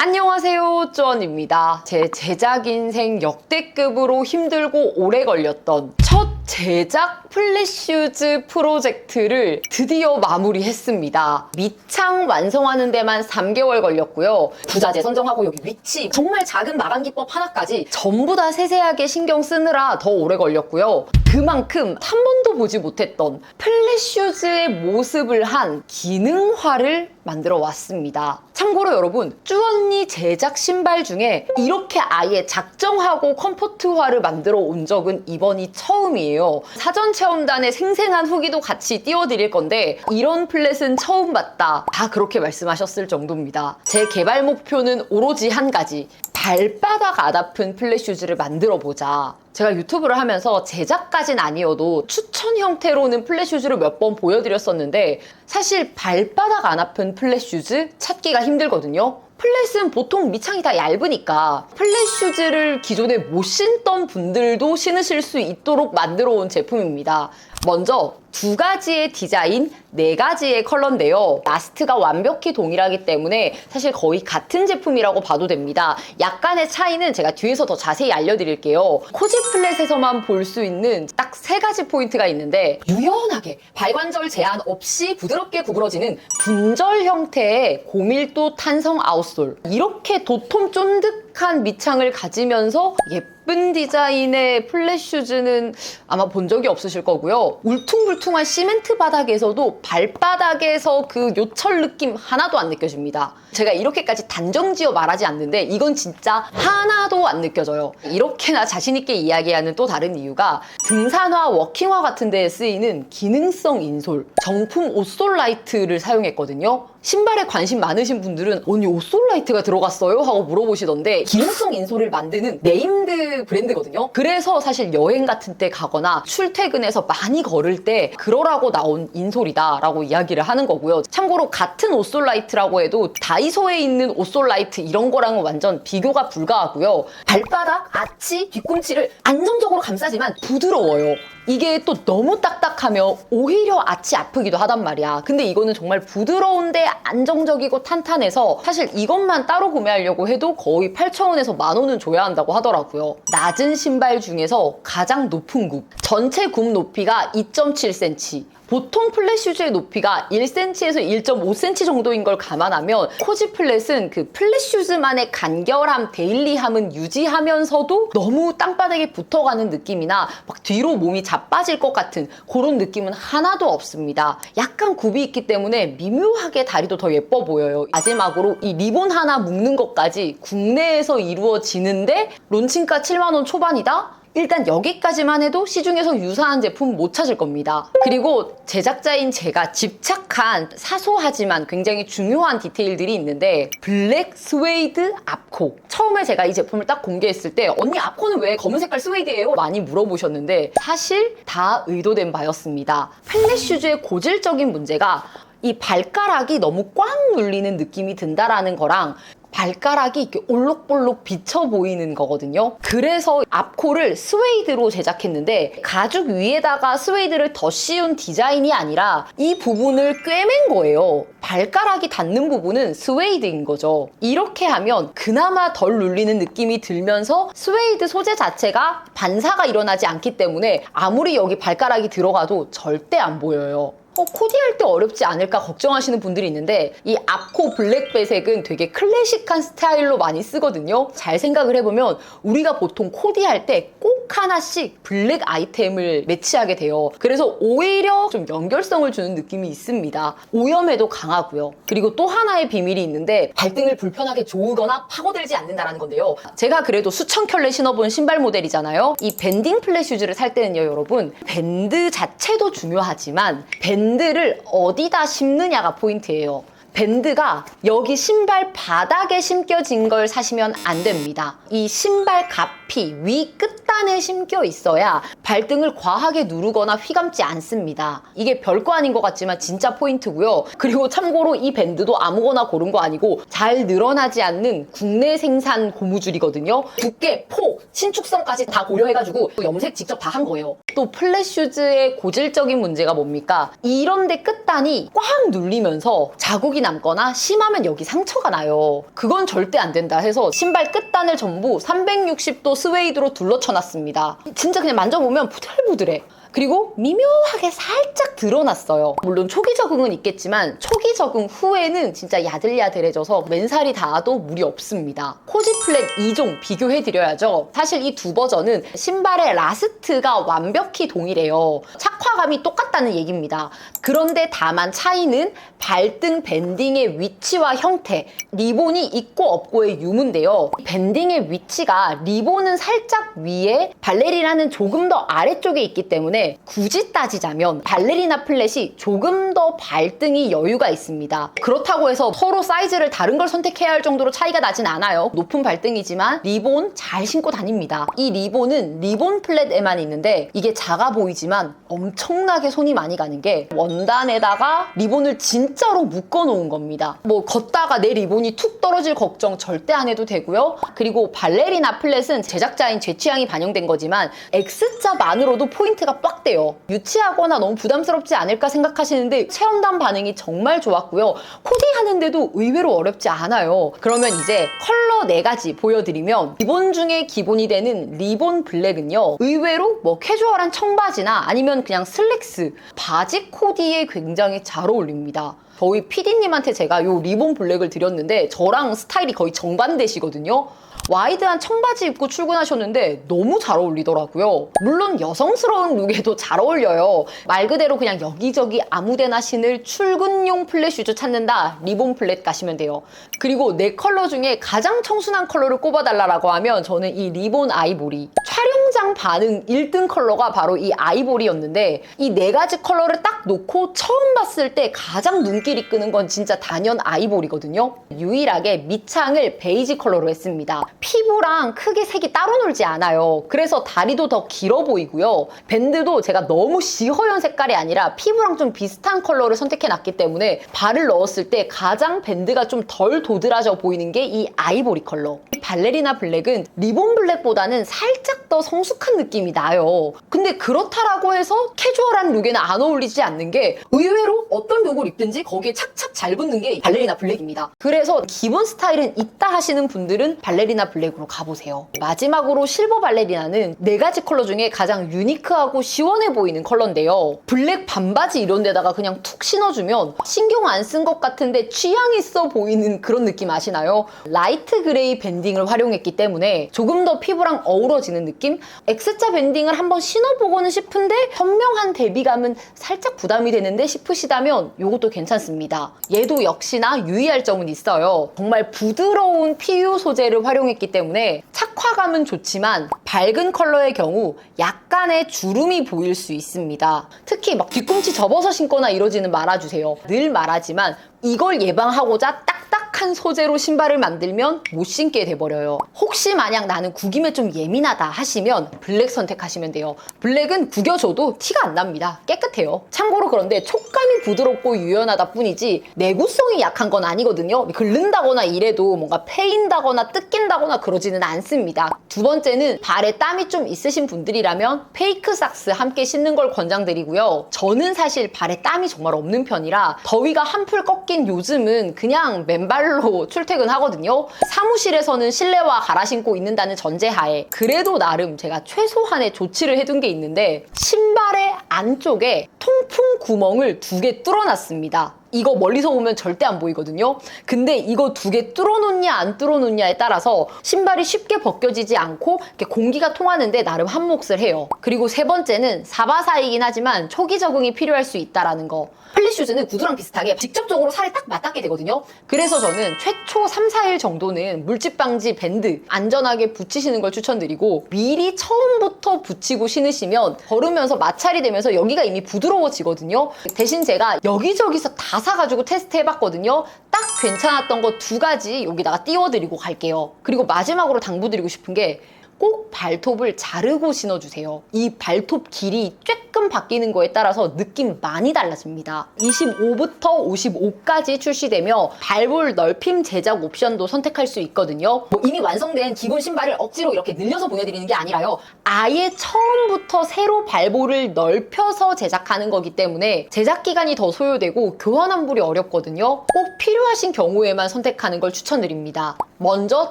안녕하세요, 쭈언입니다. 제 제작 인생 역대급으로 힘들고 오래 걸렸던 첫 제작 플랫슈즈 프로젝트를 드디어 마무리했습니다. 밑창 완성하는 데만 3개월 걸렸고요. 부자재 선정하고 여기 위치, 정말 작은 마감 기법 하나까지 전부 다 세세하게 신경 쓰느라 더 오래 걸렸고요. 그만큼 한 번도 보지 못했던 플랫슈즈의 모습을 한 기능화를 만들어 왔습니다. 참고로 여러분, 쭈언니 제작 신발 중에 이렇게 아예 작정하고 컴포트화를 만들어 온 적은 이번이 처음이에요. 사전 체험단의 생생한 후기도 같이 띄워드릴 건데 이런 플랫은 처음 봤다. 다 그렇게 말씀하셨을 정도입니다. 제 개발 목표는 오로지 한 가지. 발바닥 아다픈 플랫 슈즈를 만들어 보자. 제가 유튜브를 하면서 제작까진 아니어도 추천 형태로는 플랫 슈즈를 몇 번 보여드렸었는데 사실 발바닥 안 아픈 플랫 슈즈 찾기가 힘들거든요. 플랫은 보통 밑창이 다 얇으니까 플랫 슈즈를 기존에 못 신던 분들도 신으실 수 있도록 만들어 온 제품입니다. 먼저 두 가지의 디자인, 네 가지의 컬러인데요. 라스트가 완벽히 동일하기 때문에 사실 거의 같은 제품이라고 봐도 됩니다. 약간의 차이는 제가 뒤에서 더 자세히 알려드릴게요. 코지 플랫에서만 볼 수 있는 딱 세 가지 포인트가 있는데 유연하게 발관절 제한 없이 부드럽게 구부러지는 분절 형태의 고밀도 탄성 아웃솔 이렇게 도톰 쫀득 한 밑창을 가지면서 예쁜 디자인의 플랫 슈즈는 아마 본 적이 없으실 거고요. 울퉁불퉁한 시멘트 바닥에서도 발바닥에서 그 요철 느낌 하나도 안 느껴집니다. 제가 이렇게까지 단정지어 말하지 않는데 이건 진짜 하나도 안 느껴져요. 이렇게나 자신있게 이야기하는 또 다른 이유가 등산화, 워킹화 같은 데에 쓰이는 기능성 인솔, 정품 옷솔라이트를 사용했거든요. 신발에 관심 많으신 분들은 언니 옷솔라이트가 들어갔어요? 하고 물어보시던데 기능성 인솔을 만드는 네임드 브랜드거든요. 그래서 사실 여행 같은 때 가거나 출퇴근해서 많이 걸을 때 그러라고 나온 인솔이다 라고 이야기를 하는 거고요. 참고로 같은 옷솔라이트라고 해도 다이 소에 있는 옷솔라이트 이런 거랑은 완전 비교가 불가하고요. 발바닥, 아치, 뒤꿈치를 안정적으로 감싸지만 부드러워요. 이게 또 너무 딱딱하면 오히려 아치 아프기도 하단 말이야. 근데 이거는 정말 부드러운데 안정적이고 탄탄해서 사실 이것만 따로 구매하려고 해도 거의 8,000원에서 만 원은 줘야 한다고 하더라고요. 낮은 신발 중에서 가장 높은 굽. 전체 굽 높이가 2.7cm. 보통 플랫 슈즈의 높이가 1cm에서 1.5cm 정도인 걸 감안하면 코지 플랫은 그 플랫 슈즈만의 간결함, 데일리함은 유지하면서도 너무 땅바닥에 붙어가는 느낌이나 막 뒤로 몸이 자빠질 것 같은 그런 느낌은 하나도 없습니다. 약간 굽이 있기 때문에 미묘하게 다리도 더 예뻐 보여요. 마지막으로 이 리본 하나 묶는 것까지 국내에서 이루어지는데 론칭가 7만원 초반이다? 일단 여기까지만 해도 시중에서 유사한 제품 못 찾을 겁니다. 그리고 제작자인 제가 집착한 사소하지만 굉장히 중요한 디테일들이 있는데 블랙 스웨이드 앞코. 처음에 제가 이 제품을 딱 공개했을 때 언니 앞코는 왜 검은 색깔 스웨이드예요? 많이 물어보셨는데 사실 다 의도된 바였습니다. 플랫 슈즈의 고질적인 문제가 이 발가락이 너무 꽉 눌리는 느낌이 든다라는 거랑 발가락이 이렇게 올록볼록 비쳐 보이는 거거든요. 그래서 앞코를 스웨이드로 제작했는데 가죽 위에다가 스웨이드를 더 씌운 디자인이 아니라 이 부분을 꿰맨 거예요. 발가락이 닿는 부분은 스웨이드인 거죠. 이렇게 하면 그나마 덜 눌리는 느낌이 들면서 스웨이드 소재 자체가 반사가 일어나지 않기 때문에 아무리 여기 발가락이 들어가도 절대 안 보여요. 어, 코디할 때 어렵지 않을까 걱정하시는 분들이 있는데 이 앞코 블랙 배색은 되게 클래식한 스타일로 많이 쓰거든요. 잘 생각을 해보면 우리가 보통 코디할 때 꼭 하나씩 블랙 아이템을 매치하게 돼요. 그래서 오히려 좀 연결성을 주는 느낌이 있습니다. 오염에도 강하고요. 그리고 또 하나의 비밀이 있는데 발등을 불편하게 조으거나 파고들지 않는다는 건데요. 제가 그래도 수천 켤레 신어본 신발 모델이잖아요. 이 밴딩 플랫 슈즈를 살 때는요, 여러분. 밴드 자체도 중요하지만 밴드를 어디다 심느냐가 포인트예요. 밴드가 여기 신발 바닥에 심겨진 걸 사시면 안 됩니다. 이 신발 가피 위끝 끝단에 심겨 있어야 발등을 과하게 누르거나 휘감지 않습니다. 이게 별거 아닌 것 같지만 진짜 포인트고요. 그리고 참고로 이 밴드도 아무거나 고른 거 아니고 잘 늘어나지 않는 국내 생산 고무줄이거든요. 두께, 폭, 신축성까지 다 고려해가지고 염색 직접 다 한 거예요. 또 플랫슈즈의 고질적인 문제가 뭡니까? 이런데 끝단이 꽉 눌리면서 자국이 남거나 심하면 여기 상처가 나요. 그건 절대 안 된다 해서 신발 끝단을 전부 360도 스웨이드로 둘러쳐놨습니다. 진짜 그냥 만져보면 부들부들해. 그리고 미묘하게 살짝 드러났어요. 물론 초기 적응은 있겠지만 초기 적응 후에는 진짜 야들야들해져서 맨살이 닿아도 무리 없습니다. 코지 플랫 2종 비교해드려야죠. 사실 이 두 버전은 신발의 라스트가 완벽히 동일해요. 착화감이 똑같다는 얘기입니다. 그런데 다만 차이는 발등 밴딩의 위치와 형태, 리본이 있고 없고의 유무인데요. 밴딩의 위치가 리본은 살짝 위에 발레리나는 조금 더 아래쪽에 있기 때문에 굳이 따지자면 발레리나 플랫이 조금 더 발등이 여유가 있습니다. 그렇다고 해서 서로 사이즈를 다른 걸 선택해야 할 정도로 차이가 나진 않아요. 높은 발등이지만 리본 잘 신고 다닙니다. 이 리본은 리본 플랫에만 있는데 이게 작아 보이지만 엄청나게 손이 많이 가는 게 원단에다가 리본을 진짜로 묶어 놓은 겁니다. 뭐 걷다가 내 리본이 툭 떨어질 걱정 절대 안 해도 되고요. 그리고 발레리나 플랫은 제작자인 제 취향이 반영된 거지만 X자만으로도 포인트가 빡 돼요. 유치하거나 너무 부담스럽지 않을까 생각하시는데 체험단 반응이 정말 좋았고요. 코디하는데도 의외로 어렵지 않아요. 그러면 이제 컬러 네 가지 보여드리면 기본 중에 기본이 되는 리본 블랙은요. 의외로 뭐 캐주얼한 청바지나 아니면 그냥 슬랙스, 바지 코디에 굉장히 잘 어울립니다. 저희 PD님한테 제가 요 리본 블랙을 드렸는데 저랑 스타일이 거의 정반대시거든요. 와이드한 청바지 입고 출근하셨는데 너무 잘 어울리더라고요. 물론 여성스러운 룩에도 잘 어울려요. 말 그대로 그냥 여기저기 아무데나 신을 출근용 플랫 슈즈 찾는다. 리본 플랫 가시면 돼요. 그리고 네 컬러 중에 가장 청순한 컬러를 꼽아달라고 하면 저는 이 리본 아이보리. 촬영장 반응 1등 컬러가 바로 이 아이보리였는데 이 네 가지 컬러를 딱 놓고 처음 봤을 때 가장 눈길 이 끄는 건 진짜 단연 아이보리거든요. 유일하게 밑창을 베이지 컬러로 했습니다. 피부랑 크게 색이 따로 놀지 않아요. 그래서 다리도 더 길어 보이고요. 밴드도 제가 너무 시허연 색깔이 아니라 피부랑 좀 비슷한 컬러를 선택해 놨기 때문에 발을 넣었을 때 가장 밴드가 좀 덜 도드라져 보이는 게 이 아이보리 컬러. 이 발레리나 블랙은 리본 블랙보다는 살짝 더 성숙한 느낌이 나요. 근데 그렇다라고 해서 캐주얼한 룩에는 안 어울리지 않는 게 의외로 어떤 룩을 입든지 거 기에 착착 잘 붙는 게 발레리나 블랙입니다. 그래서 기본 스타일은 있다 하시는 분들은 발레리나 블랙으로 가보세요. 마지막으로 실버 발레리나는 네 가지 컬러 중에 가장 유니크하고 시원해 보이는 컬러인데요. 블랙 반바지 이런 데다가 그냥 툭 신어주면 신경 안 쓴 것 같은데 취향 있어 보이는 그런 느낌 아시나요? 라이트 그레이 밴딩을 활용했기 때문에 조금 더 피부랑 어우러지는 느낌? X자 밴딩을 한번 신어보고는 싶은데 현명한 대비감은 살짝 부담이 되는데 싶으시다면 이것도 괜찮 습니다. 얘도 역시나 유의할 점은 있어요. 정말 부드러운 PU 소재를 활용했기 때문에 착화감은 좋지만 밝은 컬러의 경우 약간의 주름이 보일 수 있습니다. 특히 막 뒤꿈치 접어서 신거나 이러지는 말아주세요. 늘 말하지만 이걸 예방하고자 딱 딱한 소재로 신발을 만들면 못 신게 돼버려요. 혹시 만약 나는 구김에 좀 예민하다 하시면 블랙 선택하시면 돼요. 블랙은 구겨줘도 티가 안 납니다. 깨끗해요. 참고로 그런데 촉감이 부드럽고 유연하다 뿐이지 내구성이 약한 건 아니거든요. 긁는다거나 이래도 뭔가 패인다거나 뜯긴다거나 그러지는 않습니다. 두 번째는 발에 땀이 좀 있으신 분들이라면 페이크 삭스 함께 신는 걸 권장드리고요. 저는 사실 발에 땀이 정말 없는 편이라 더위가 한풀 꺾인 요즘은 그냥 맨 발로 출퇴근하거든요. 사무실에서는 실내화 갈아 신고 있는다는 전제하에 그래도 나름 제가 최소한의 조치를 해둔 게 있는데 신발의 안쪽에 통풍 구멍을 두 개 뚫어놨습니다. 이거 멀리서 보면 절대 안 보이거든요. 근데 이거 두 개 뚫어놓냐 안 뚫어놓냐에 따라서 신발이 쉽게 벗겨지지 않고 이렇게 공기가 통하는데 나름 한 몫을 해요. 그리고 세 번째는 사바사이긴 하지만 초기 적응이 필요할 수 있다라는 거. 플리슈즈는 구두랑 비슷하게 직접적으로 살에 딱 맞닿게 되거든요. 그래서 저는 최초 3, 4일 정도는 물집 방지 밴드 안전하게 붙이시는 걸 추천드리고 미리 처음부터 붙이고 신으시면 걸으면서 마찰이 되면서 여기가 이미 부드러워지거든요. 대신 제가 여기저기서 다 사가지고 테스트 해봤거든요. 딱 괜찮았던 거 두 가지 여기다가 띄워드리고 갈게요. 그리고 마지막으로 당부드리고 싶은 게 꼭 발톱을 자르고 신어주세요. 이 발톱 길이 쬐 끔 바뀌는 거에 따라서 느낌 많이 달라집니다. 25부터 55까지 출시되며 발볼 넓힘 제작 옵션도 선택할 수 있거든요. 뭐 이미 완성된 기본 신발을 억지로 이렇게 늘려서 보내드리는 게 아니라요. 아예 처음부터 새로 발볼을 넓혀서 제작하는 거기 때문에 제작 기간이 더 소요되고 교환 환불이 어렵거든요. 꼭 필요하신 경우에만 선택하는 걸 추천드립니다. 먼저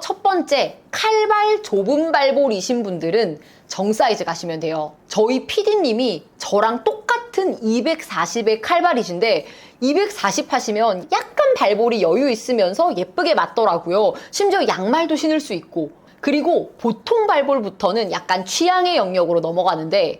첫 번째, 칼발 좁은 발볼이신 분들은 정 사이즈 가시면 돼요. 저희 PD님이 저랑 똑같은 240의 칼발이신데 240 하시면 약간 발볼이 여유 있으면서 예쁘게 맞더라고요. 심지어 양말도 신을 수 있고 그리고 보통 발볼부터는 약간 취향의 영역으로 넘어가는데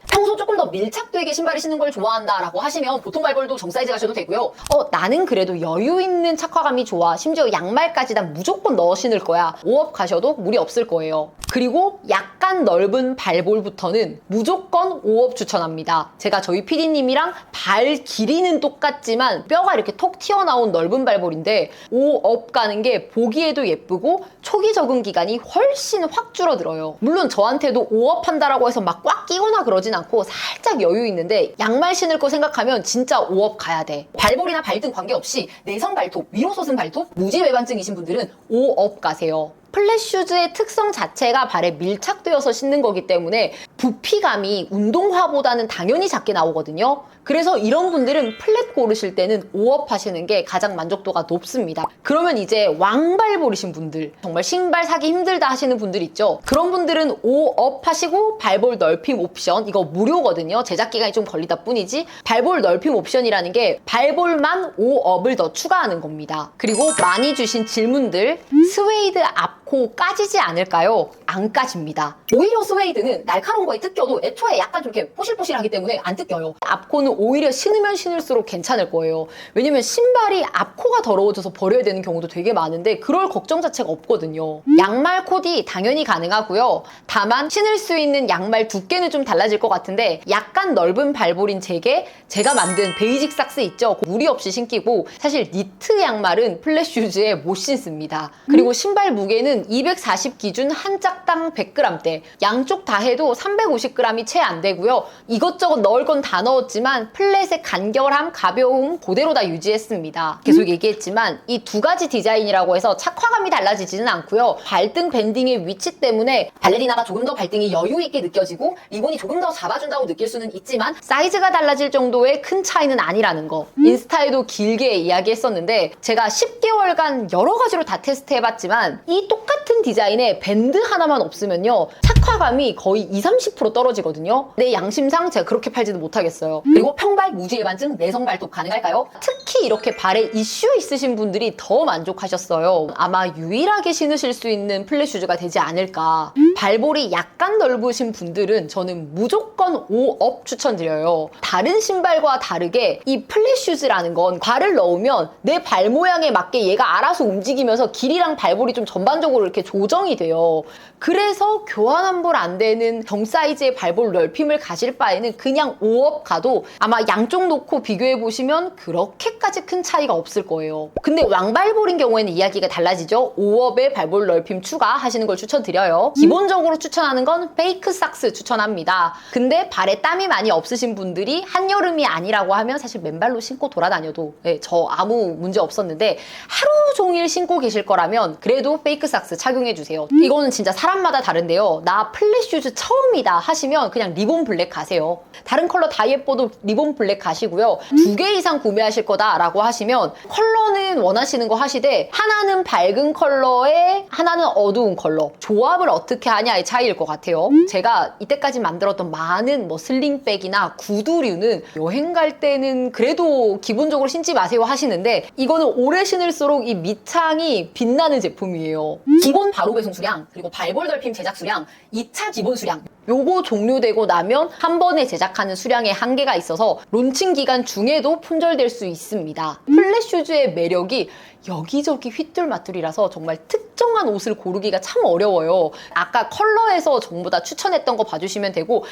더 밀착되게 신발을 신는 걸 좋아한다라고 하시면 보통 발볼도 정 사이즈 가셔도 되고요. 어 나는 그래도 여유 있는 착화감이 좋아. 심지어 양말까지 난 무조건 넣어 신을 거야. 5업 가셔도 무리 없을 거예요. 그리고 약간 넓은 발볼부터는 무조건 5업 추천합니다. 제가 저희 PD님이랑 발 길이는 똑같지만 뼈가 이렇게 톡 튀어나온 넓은 발볼인데 5업 가는 게 보기에도 예쁘고 초기 적응 기간이 훨씬 확 줄어들어요. 물론 저한테도 5업 한다라고 해서 막 꽉 끼거나 그러진 않고 살짝 여유 있는데 양말 신을 거 생각하면 진짜 5업 가야 돼. 발볼이나 발등 관계없이 내성 발톱, 위로 솟은 발톱, 무지 외반증이신 분들은 5업 가세요. 플랫슈즈의 특성 자체가 발에 밀착되어서 신는 거기 때문에 부피감이 운동화보다는 당연히 작게 나오거든요. 그래서 이런 분들은 플랫 고르실 때는 5업 하시는 게 가장 만족도가 높습니다. 그러면 이제 왕발볼이신 분들, 정말 신발 사기 힘들다 하시는 분들 있죠. 그런 분들은 5업 하시고 발볼 넓힘 옵션, 이거 무료거든요. 제작 기간이 좀 걸리다 뿐이지. 발볼 넓힘 옵션이라는 게 발볼만 5업을 더 추가하는 겁니다. 그리고 많이 주신 질문들, 스웨이드 앞코 까지지 않을까요? 안 까집니다. 오히려 스웨이드는 날카로운 거에 뜯겨도 애초에 약간 좀 이렇게 포실포실하기 때문에 안 뜯겨요. 앞코는 오히려 신으면 신을수록 괜찮을 거예요. 왜냐면 신발이 앞코가 더러워져서 버려야 되는 경우도 되게 많은데 그럴 걱정 자체가 없거든요. 양말 코디 당연히 가능하고요. 다만 신을 수 있는 양말 두께는 좀 달라질 것 같은데 약간 넓은 발볼인 제게 제가 만든 베이직 삭스 있죠. 무리 없이 신기고 사실 니트 양말은 플랫 슈즈에 못 신습니다. 그리고 신발 무게는 240 기준 한 짝당 100g대 양쪽 다 해도 350g이 채 안 되고요. 이것저것 넣을 건 다 넣었지만 플랫의 간결함, 가벼움 그대로 다 유지했습니다. 계속 얘기했지만 이 두 가지 디자인이라고 해서 착화감이 달라지지는 않고요. 발등 밴딩의 위치 때문에 발레리나가 조금 더 발등이 여유 있게 느껴지고 리본이 조금 더 잡아준다고 느낄 수는 있지만 사이즈가 달라질 정도의 큰 차이는 아니라는 거. 인스타에도 길게 이야기했었는데 제가 10개월간 여러 가지로 다 테스트해봤지만 이 똑 같은 디자인에 밴드 하나만 없으면요 착화감이 거의 20, 30% 떨어지거든요. 내 양심상 제가 그렇게 팔지도 못하겠어요. 그리고 평발 무지해반증 내성 발톱 가능할까요? 특히 이렇게 발에 이슈 있으신 분들이 더 만족하셨어요. 아마 유일하게 신으실 수 있는 플랫 슈즈가 되지 않을까. 발볼이 약간 넓으신 분들은 저는 무조건 5업 추천드려요. 다른 신발과 다르게 이 플랫 슈즈라는 건 발을 넣으면 내 발 모양에 맞게 얘가 알아서 움직이면서 길이랑 발볼이 좀 전반적으로 이렇게 조정이 돼요. 그래서 교환 환불 안 되는 정 사이즈의 발볼 넓힘을 가실 바에는 그냥 5업 가도 아마 양쪽 놓고 비교해 보시면 그렇게까지 큰 차이가 없을 거예요. 근데 왕발볼인 경우에는 이야기가 달라지죠. 5업의 발볼 넓힘 추가 하시는 걸 추천드려요. 기본적으로 추천하는 건 페이크 삭스 추천합니다. 근데 발에 땀이 많이 없으신 분들이 한여름이 아니라고 하면 사실 맨발로 신고 돌아다녀도 네, 저 아무 문제 없었는데 하루 종일 신고 계실 거라면 그래도 페이크 삭스 착용해 주세요. 이거는 진짜 사람마다 다른데요. 나 플랫 슈즈 처음이다 하시면 그냥 리본 블랙 가세요. 다른 컬러 다 예뻐도 리본 블랙 가시고요. 두 개 이상 구매하실 거다라고 하시면 컬러는 원하시는 거 하시되 하나는 밝은 컬러에 하나는 어두운 컬러 조합을 어떻게 하냐의 차이일 것 같아요. 제가 이때까지 만들었던 많은 뭐 슬링백이나 구두류는 여행 갈 때는 그래도 기본적으로 신지 마세요 하시는데 이거는 오래 신을수록 이 밑창이 빛나는 제품이에요. 기본 바로 배송 수량 그리고 발볼 넓힘 제작 수량 2차 기본 수량 요거 종료되고 나면 한 번에 제작하는 수량에 한계가 있어서 론칭 기간 중에도 품절될 수 있습니다. 플랫 슈즈의 매력이 여기저기 휘뚤마뚤이라서 정말 특정한 옷을 고르기가 참 어려워요. 아까 컬러에서 전부 다 추천했던 거 봐주시면 되고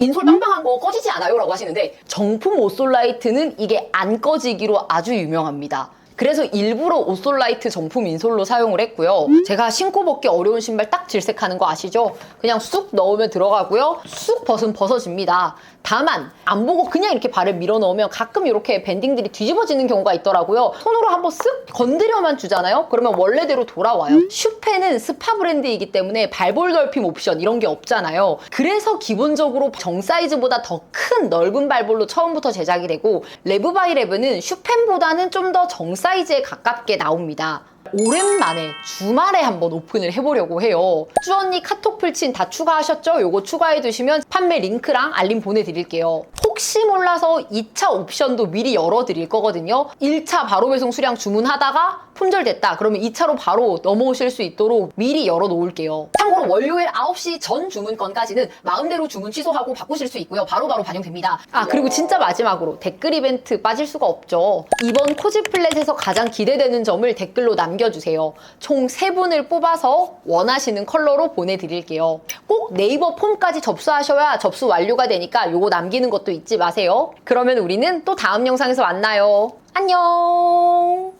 인솔 빵빵한 거 꺼지지 않아요? 라고 하시는데 정품 옷솔라이트는 이게 안 꺼지기로 아주 유명합니다. 그래서 일부러 오솔라이트 정품 인솔로 사용을 했고요. 제가 신고 벗기 어려운 신발 딱 질색하는 거 아시죠? 그냥 쑥 넣으면 들어가고요. 쑥 벗으면 벗어집니다. 다만 안 보고 그냥 이렇게 발을 밀어 넣으면 가끔 이렇게 밴딩들이 뒤집어지는 경우가 있더라고요. 손으로 한번 쓱 건드려만 주잖아요. 그러면 원래대로 돌아와요. 슈페는 스파 브랜드이기 때문에 발볼 넓힘 옵션 이런 게 없잖아요. 그래서 기본적으로 정 사이즈보다 더 큰 넓은 발볼로 처음부터 제작이 되고 레브바이레브는 슈펜보다는 좀 더 정 사이즈 에 가깝게 나옵니다. 오랜만에 주말에 한번 오픈을 해보려고 해요. 쭈언니 카톡 풀친 다 추가하셨죠? 요거 추가해 두시면 판매 링크랑 알림 보내드릴게요. 혹시 몰라서 2차 옵션도 미리 열어드릴 거거든요. 1차 바로 배송 수량 주문하다가 품절됐다. 그러면 2차로 바로 넘어오실 수 있도록 미리 열어놓을게요. 참고로 월요일 9시 전 주문 건까지는 마음대로 주문 취소하고 바꾸실 수 있고요. 바로 바로 반영됩니다. 아 그리고 진짜 마지막으로 댓글 이벤트 빠질 수가 없죠. 이번 코지플랫에서 가장 기대되는 점을 댓글로 남겨주세요. 총 3분을 뽑아서 원하시는 컬러로 보내드릴게요. 꼭 네이버 폼까지 접수하셔야 접수 완료가 되니까 요거 남기는 것도 잊지 마세요. 그러면 우리는 또 다음 영상에서 만나요. 안녕!